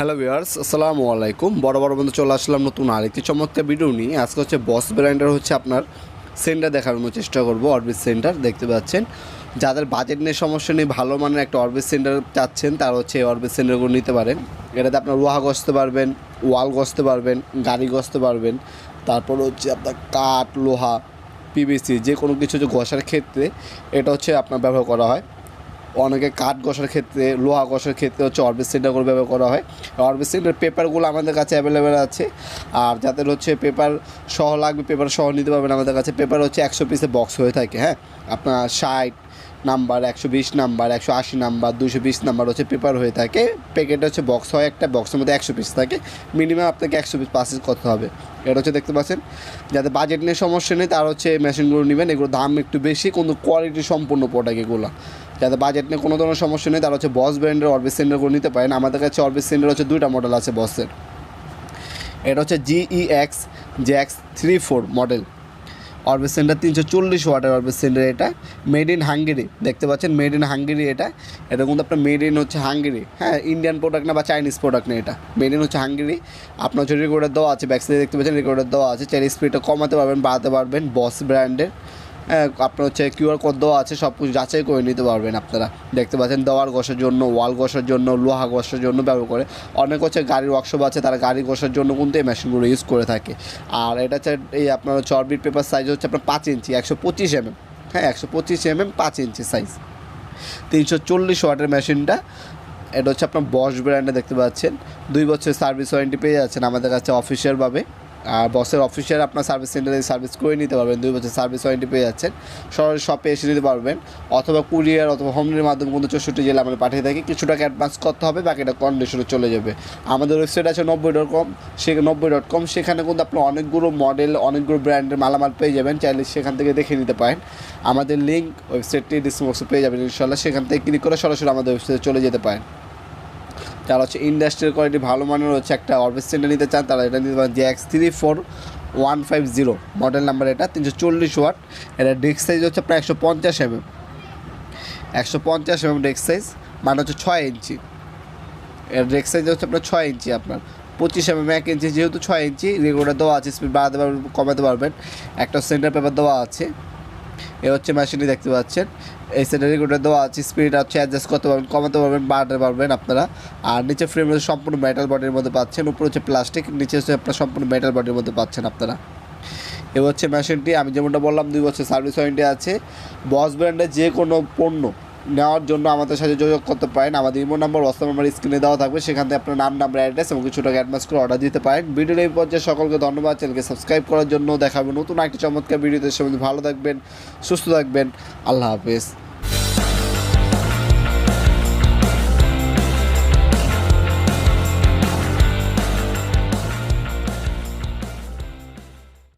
Hello viewers, আসসালামু আলাইকুম। বড় বড় বন্ধু চলে আসলাম নতুন আরেকটি চমৎকার ভিডিও নিয়ে। আজকে হচ্ছে বস ব্র্যান্ডের হচ্ছে আপনার সেন্টার দেখানোর চেষ্টা করব অরবিট সেন্টার দেখতে পাচ্ছেন। যাদের বাজেট নিয়ে সমস্যা নেই, ভালো মানের একটা অরবিট সেন্টার চাচ্ছেন, তারা হচ্ছে এই অরবিট সেন্টারগুলো নিতে পারেন। এটাতে আপনার লোহা গসতে পারবেন, ওয়াল গসতে পারবেন, গাড়ি গসতে পারবেন। তারপর হচ্ছে আপনার কাঠ, লোহা পিভিসি যে কোনো কিছু যে ঘষার ক্ষেত্রে এটা হচ্ছে আপনার ব্যবহার করা হয়। অনেকে কাঠ ঘষার ক্ষেত্রে, লোহা ঘষার ক্ষেত্রে হচ্ছে অরবিট সেন্টারগুলো ব্যবহার করা হয়। অরবিট সেন্টার পেপারগুলো আমাদের কাছে অ্যাভেলেবেল আছে। আর যাদের হচ্ছে পেপার সহ লাগবে পেপার সহ নিতে পারবেন আমাদের কাছে। পেপার হচ্ছে একশো পিসের বক্স হয়ে থাকে হ্যাঁ? আপনার ষাট নাম্বার একশো বিশ নাম্বার একশো আশি নাম্বার দুশো বিশ নাম্বার হচ্ছে পেপার হয়ে থাকে। প্যাকেট হচ্ছে বক্স হয় একটা বক্সের মধ্যে একশো পিস থাকে। মিনিমাম আপনাকে একশো পিস পাসেস করতে হবে। এটা হচ্ছে দেখতে পাচ্ছেন। যাতে বাজেট নিয়ে সমস্যা নেই, তার হচ্ছে মেশিনগুলো নেবেন। এগুলো দাম একটু বেশি, কিন্তু কোয়ালিটি সম্পূর্ণ প্রোডাক্ট এগুলো। যাতে বাজেট নিয়ে কোনো ধরনের সমস্যা নেই, তারা হচ্ছে বস ব্র্যান্ডের অরবিস সেন্টারগুলো নিতে পারেন। আমাদের কাছে অরবিস সেন্টার হচ্ছে দুইটা মডেল আছে বসের এটা হচ্ছে GE X J X three four model Orbis center তিনশো চল্লিশ ওয়াটের অরবিস সেন্টার এটা। মেড ইন হাঙ্গেরি দেখতে পাচ্ছেন মেড ইন হাঙ্গেরি এটা। এটা কিন্তু আপনার মেড ইন হচ্ছে হাঙ্গেরি হ্যাঁ ইন্ডিয়ান প্রোডাক্ট না বা চাইনিজ প্রোডাক্ট না এটা। মেড ইন হচ্ছে হাঙ্গেরি আপনার হচ্ছে রেকর্ডার দেওয়া আছে ব্যাক সাইডে দেখতে পাচ্ছেন রেকর্ডার দেওয়া আছে, চাইলে স্পিডটা কমাতে পারবেন, বাড়াতে পারবেন বস ব্র্যান্ডের আপনার হচ্ছে কিউআর কোড দেওয়া আছে, সব কিছু যাচাই করে নিতে পারবেন আপনারা। দেখতে পাচ্ছেন দেওয়ার ঘষার জন্য ওয়াল ঘষার জন্য, লোহা ঘষার জন্য ব্যবহার করে। অনেক হচ্ছে গাড়ির ওয়ার্কশপ আছে, তারা গাড়ি ঘষার জন্য কিন্তু এই মেশিনগুলো ইউজ করে থাকে। আর এটা হচ্ছে এই আপনার হচ্ছে অরবিট পেপার সাইজ হচ্ছে আপনার পাঁচ ইঞ্চি, একশো পঁচিশ এমএম হ্যাঁ একশো পঁচিশ এমএম পাঁচ ইঞ্চি সাইজ তিনশো চল্লিশ ওয়াটের মেশিনটা এটা হচ্ছে আপনার বস ব্র্যান্ডে দেখতে পাচ্ছেন। দুই বছর সার্ভিস ওয়ারেন্টি পেয়ে যাচ্ছেন আমাদের কাছে অফিসিয়ালভাবে আর বসের অফিসিয়াল আপনার সার্ভিস সেন্টারে সার্ভিস করে নিতে পারবেন, দুই বছর সার্ভিস ওয়ারেন্টি পেয়ে যাচ্ছেন। সরাসরি শপে এসে নিতে পারবেন, অথবা কুরিয়ার অথবা হোমের মাধ্যমে কিন্তু চৌষট্টি জেলা আমরা পাঠিয়ে থাকি। কিছু টাকা অ্যাডভান্স করতে হবে, বাকিটা কন্ডিশনে চলে যাবে। আমাদের ওয়েবসাইট আছে নব্বই ডট কম সে নব্বই ডট কম সেখানে কিন্তু আপনি অনেকগুলো মডেল অনেকগুলো ব্র্যান্ডের মালামাল পেয়ে যাবেন। চাইলে সেখান থেকে দেখে নিতে পারেন। আমাদের লিঙ্ক ওয়েবসাইটটি ডিসক্রিপশনে পেয়ে যাবেন ইনশাল্লাহ সেখান থেকে ক্লিক করে সরাসরি আমাদের ওয়েবসাইটে চলে যেতে পারেন। যারা হচ্ছে ইন্ডাস্ট্রিয়াল কোয়ালিটি ভালো মানের হচ্ছে একটা অরবিস সেন্টার নিতে চান, তারা এটা নিতে পারেন যে X three four one five zero model number এটা, তিনশো চল্লিশ ওয়াট এটা ডেস্ক সাইজ হচ্ছে প্রায় একশো পঞ্চাশ এমএম একশো পঞ্চাশ এমএম ডেস্ক সাইজ মানে হচ্ছে ছয় ইঞ্চি। এর ডেস্ক সাইজ হচ্ছে আপনার ছয় ইঞ্চি আপনার। পঁচিশ এমএম এক ইঞ্চি যেহেতু ছয় ইঞ্চি, রেগুলার দেওয়া আছে স্পিড বাড়াতে পারবেন, কমাতে পারবেন। একটা সেন্টার পেপার দেওয়া আছে। এ হচ্ছে মেশিনটি দেখতে পাচ্ছেন। এই সেটারি রেগুলেটর দেওয়া আছে স্পিড হচ্ছে অ্যাডজাস্ট করতে পারবেন, কমাতে পারবেন, বাড়াতে পারবেন আপনারা। আর নিচে ফ্রেম হচ্ছে সম্পূর্ণ মেটাল বডির মধ্যে পাচ্ছেন। উপরে হচ্ছে প্লাস্টিক নিচে হচ্ছে আপনার সম্পূর্ণ মেটাল বডির মধ্যে পাচ্ছেন আপনারা। এ হচ্ছে মেশিনটি আমি যেমনটা বললাম, দুই বছর সার্ভিস ওয়ারেন্টি আছে। বস ব্র্যান্ডের যে কোনো পণ্য নেওয়ার জন্য আমাদের সাথে যোগাযোগ করতে পারেন। আমাদের ইমো নাম্বার, হোয়াটসঅ্যাপ নাম্বার স্ক্রিনে দেওয়া থাকবে। সেখান থেকে আপনার নাম, নাম্বার, অ্যাড্রেস এবং কিছু টাকা অ্যাডভান্স করে অর্ডার দিতে পারেন। ভিডিওর এই পর্যায়ে সকলকে ধন্যবাদ। চ্যানেলকে সাবস্ক্রাইব করার জন্য দেখাবেন নতুন একটি চমৎকার ভিডিওতে সবাই ভালো থাকবেন, সুস্থ থাকবেন। আল্লাহ হাফেজ।